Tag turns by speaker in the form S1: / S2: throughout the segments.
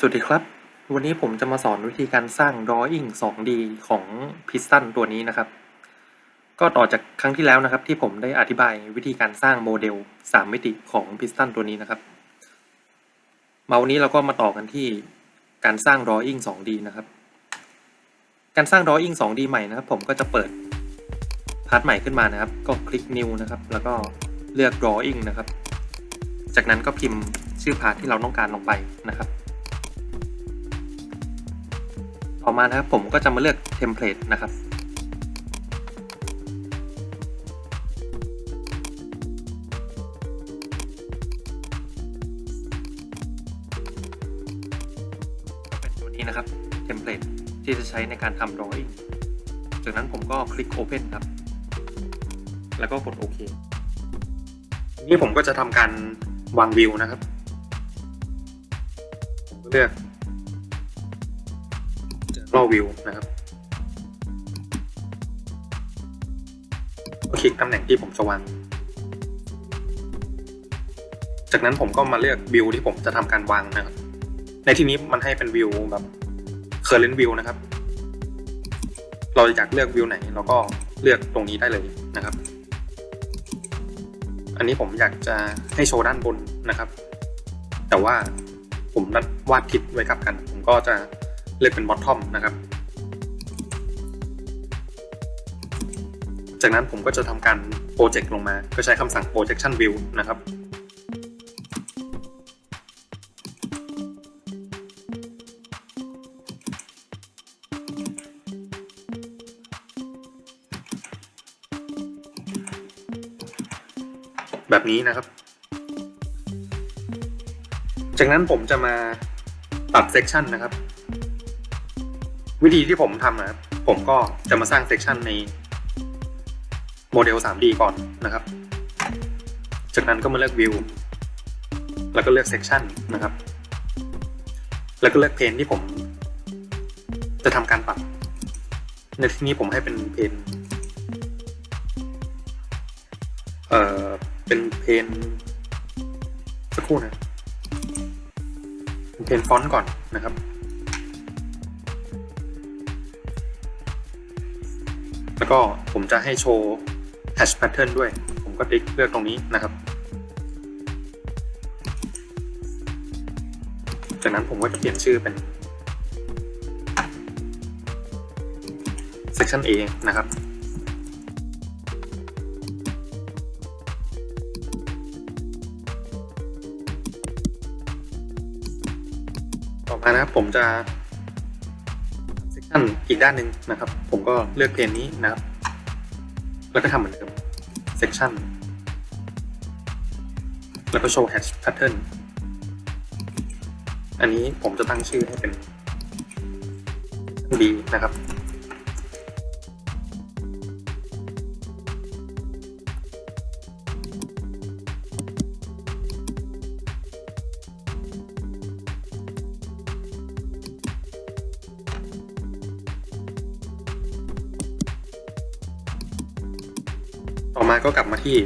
S1: สวัสดีครับ วันนี้ผมจะมาสอนวิธีการสร้าง drawing 2D ของ Piston ตัวนี้นะครับ ก็ต่อจากครั้งที่แล้วนะครับ ที่ผมได้อธิบายวิธีการสร้างโมเดล 3 มิติของ Piston ตัวนี้นะครับ มาวันนี้เราก็มาต่อกันที่การสร้าง drawing 2D นะครับ การสร้าง drawing 2D ใหม่นะครับ ผมก็จะเปิดพาร์ทใหม่ขึ้นมานะครับ ก็คลิก new นะครับ แล้วก็เลือก drawing นะครับ จากนั้นก็พิมพ์ชื่อพาร์ทที่เราต้องการลงไปนะครับ ต่อมานะครับผมก็จะมาเลือกเทมเพลตนะครับเป็นตัวนี้นะครับเทมเพลตที่จะใช้ในการทำ drawing จากนั้นผมก็คลิก Open ครับ แล้วก็กดโอเคนี่ผมก็จะทำการวางวิวนะครับ เลือก รอวิวนะครับก็คลิกตำแหน่งที่ผมจะวางจากนั้นผมก็มาเลือกวิวที่ผมจะทำการวางนะครับ ในที่นี้มันให้เป็นวิวแบบ current view นะครับ เราอยากเลือกวิวไหนเราก็เลือกตรงนี้ได้เลยนะครับ อันนี้ผมอยากจะให้โชว์ด้านบนนะครับ แต่ว่าผมนัดวาดทิศไว้กับกัน ผมก็จะ เลือกเป็น bottom นะครับ จากนั้นผมก็จะทำการโปรเจกต์ลงมา ก็ใช้คำสั่ง projection view นะครับแบบนี้นะครับ จากนั้นผมจะมาตัดเซกชันนะครับ วิธีที่ผมทำนะครับผมก็จะมาสร้างเซกชันในโมเดล 3D ก่อนนะครับ จากนั้นก็มาเลือกวิวแล้วก็เลือกเซกชันนะครับ แล้วก็เลือกเพนที่ผม จะทำการปรับในที่นี้ผมให้เป็นเพนเอ่อเป็นเพนสักครู่นะ เป็นเพนฟอนต์ก่อนนะครับ แล้วก็ผมจะให้โชว์ hash pattern ด้วย ผมก็ติ๊กเลือกตรงนี้นะครับ จากนั้นผมก็เปลี่ยนชื่อเป็น section A นะครับต่อมานะครับผมจะ อีกด้านหนึ่งนะครับ ผมก็เลือกเพนนี้นะครับ แล้วก็ทำเหมือนเดิม section แล้วก็ show hash pattern อันนี้ผมจะตั้งชื่อให้เป็น B นะครับ มาก็กลับมาที่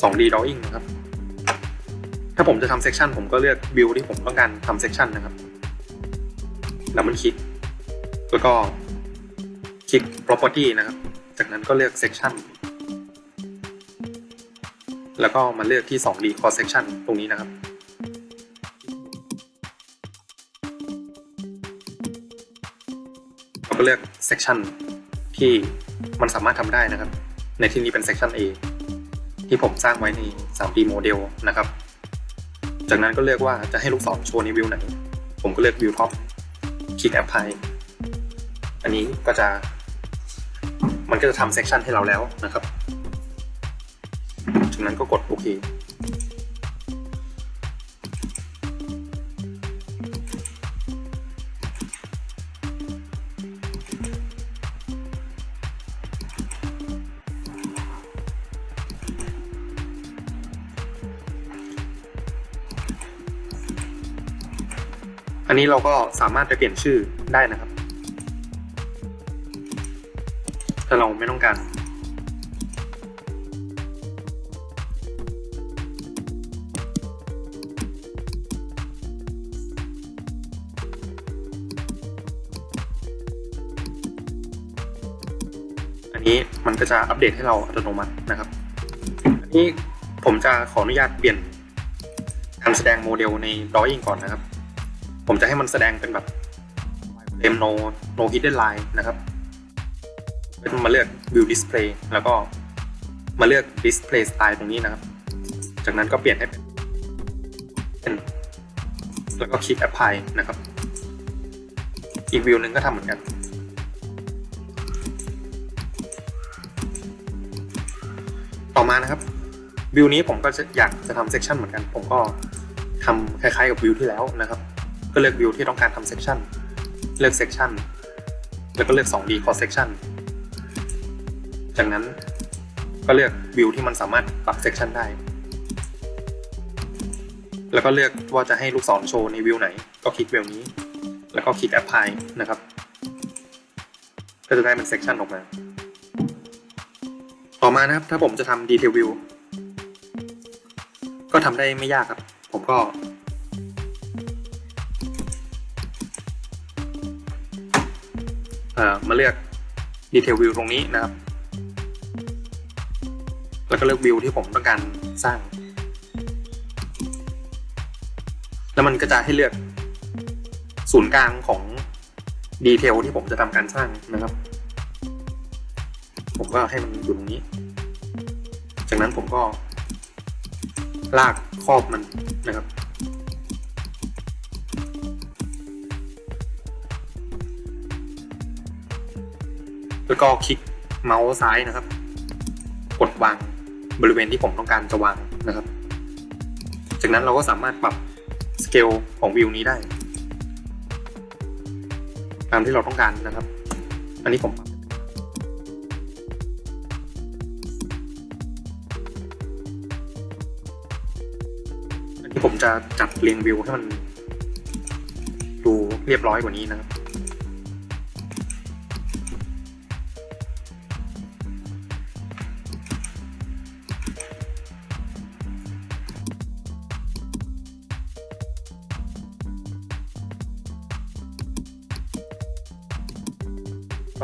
S1: 2D drawing นะครับ ถ้าผมจะทำ section ผมก็เลือก view ที่ผมต้องการทำ section นะครับแล้วมันคลิก แล้วก็คลิก property นะครับ จากนั้นก็เลือก section แล้วก็มาเลือกที่ 2D cross section ตรงนี้นะครับเราก็เลือก section ที่มันสามารถทำได้นะครับ ในที่นี้เป็น section A ที่ผมสร้างไว้ใน 3D โมเดลนะครับ จากนั้นก็เลือกว่าจะให้ลูกศรโชว์ในวิวไหน ผมก็เลือกวิวท็อปคลิก apply อันนี้ก็จะ มันก็จะทำ section ให้เราแล้วนะครับ จากนั้นก็กดโอเคันนี้เราก็สามารถไปเปลี่ยนชื่อได้นะครับ ถ้าเราไม่ต้องการอันนี้มันก็จะอัปเดตให้เราอัตโนมัตินะครับ อันนี้ผมจะขออนุญาตเปลี่ยนการแสดงโมเดลในร้อยอิงก่อนนะครับ ผมจะให้มันแสดงเป็นแบบ frame no no hidden line นะครับเป็นมาเลือก view display แล้วก็มาเลือก display style ตรงนี้นะครับ จากนั้นก็เปลี่ยนให้เป็นเป็นแล้วก็คลิก apply นะครับ อีกวิวหนึ่งก็ทำเหมือนกันต่อมานะครับวิวนี้ผมก็อยากจะทำเซ c ชันเหมือนกัน ผมก็ทำคล้ายๆกับวิวที่แล้วนะครับ ก็เลือกวิวที่ต้องการทำเซ c ชันเลือกเซ c ชันแล้วก็เลือก 2D cross section จากนั้นก็เลือกวิวที่มันสามารถปรับเซ c ชันได้ แล้วก็เลือกว่าจะให้ลูกศรโชว์ในวิวไหน ก็คลิกวิวนี้ แล้วก็คลิก apply นะครับ ก็จะได้เป็นเซ c ชันออกมา ต่อมานะครับ ถ้าผมจะทำ detail view ก็ทำได้ไม่ยากครับ ผมก็ มาเลือก detail view ตรงนี้นะครับ แล้วก็เลือกวิวที่ผมต้องการสร้าง แล้วมันก็จะให้เลือกศูนย์กลางของดีเทลที่ผมจะทำการสร้างนะครับ ผมก็ให้มันอยู่ตรงนี้ จากนั้นผมก็ลากครอบมันนะครับ แล้วก็คลิกเมาส์ซ้ายนะครับ กดวางบริเวณที่ผมต้องการจะวางนะครับ จากนั้นเราก็สามารถปรับสเกลของวิวนี้ได้ ตามที่เราต้องการนะครับ อันนี้ผมปรับอันนี้ผมจะจัดเรียงวิวให้มันดูเรียบร้อยกว่านี้นะครับ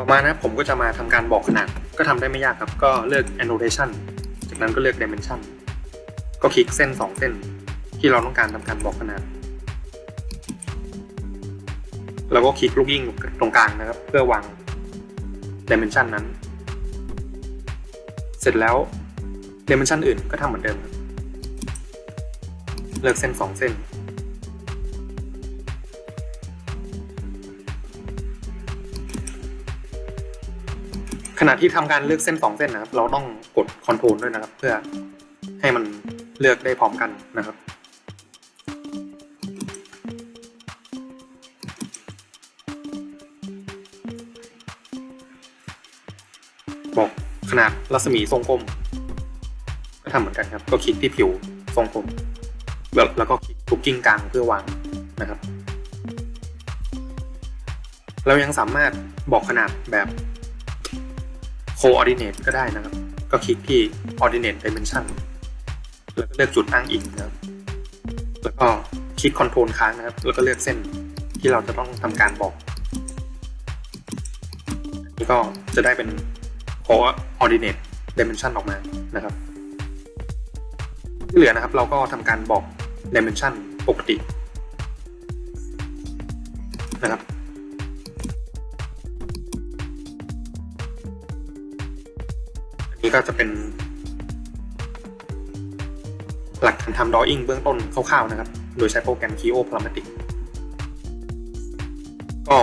S1: ต่อมานะผมก็จะมาทำการบอกขนาด ก็ทำได้ไม่ยากครับ ก็เลือก annotation จากนั้นก็เลือก dimension ก็คลิกเส้น 2 เส้น ที่เราต้องการทำการบอกขนาด แล้วก็คลิกลูกยิ่งตรงกลางนะครับ เพื่อวาง dimension นั้น เสร็จแล้ว dimension อื่นก็ทำเหมือนเดิมครับเลือกเส้น 2 เส้น ขณะที่ทำการเลือกเส้น 2 เส้นนะครับ เราต้องกด Ctrl ด้วยนะครับ เพื่อให้มันเลือกได้พร้อมกันนะครับ บอกขนาดรัศมีทรงกลม ก็ทำเหมือนกันครับ ก็คลิกที่ผิวทรงกลมแล้วแล้วก็คลิกลูกกิ้งกลางเพื่อวางนะครับ เรายังสามารถบอกขนาดแบบ coordinate ก็ได้นะครับ ก็คลิกที่ ordinate dimension แล้วก็เลือกจุดอ้างอิงนะครับ แล้วก็คลิก control ค้างนะครับ แล้วก็เลือกเส้นที่เราจะต้องทำการบอกนี่ก็จะได้เป็น coordinate dimension ออกมานะครับ ที่เหลือนะครับเราก็ทำการบอก dimension ปกตินะครับ ก็จะเป็น หลักการทำ drawing เบื้องต้นคร่าวๆนะครับ โดยใช้โปรแกรม Kio Pragmatic ก็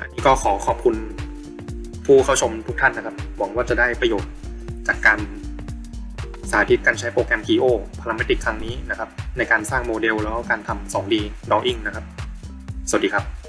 S1: อันนี้ก็ขอขอบคุณผู้เข้าชมทุกท่านนะครับ หวังว่าจะได้ประโยชน์จากการสาธิตการใช้โปรแกรม Kio p r a m a t i c ครั้งนี้นะครับ ในการสร้างโมเดลแล้วก็การทำ 2D drawing นะครับ สวัสดีครับ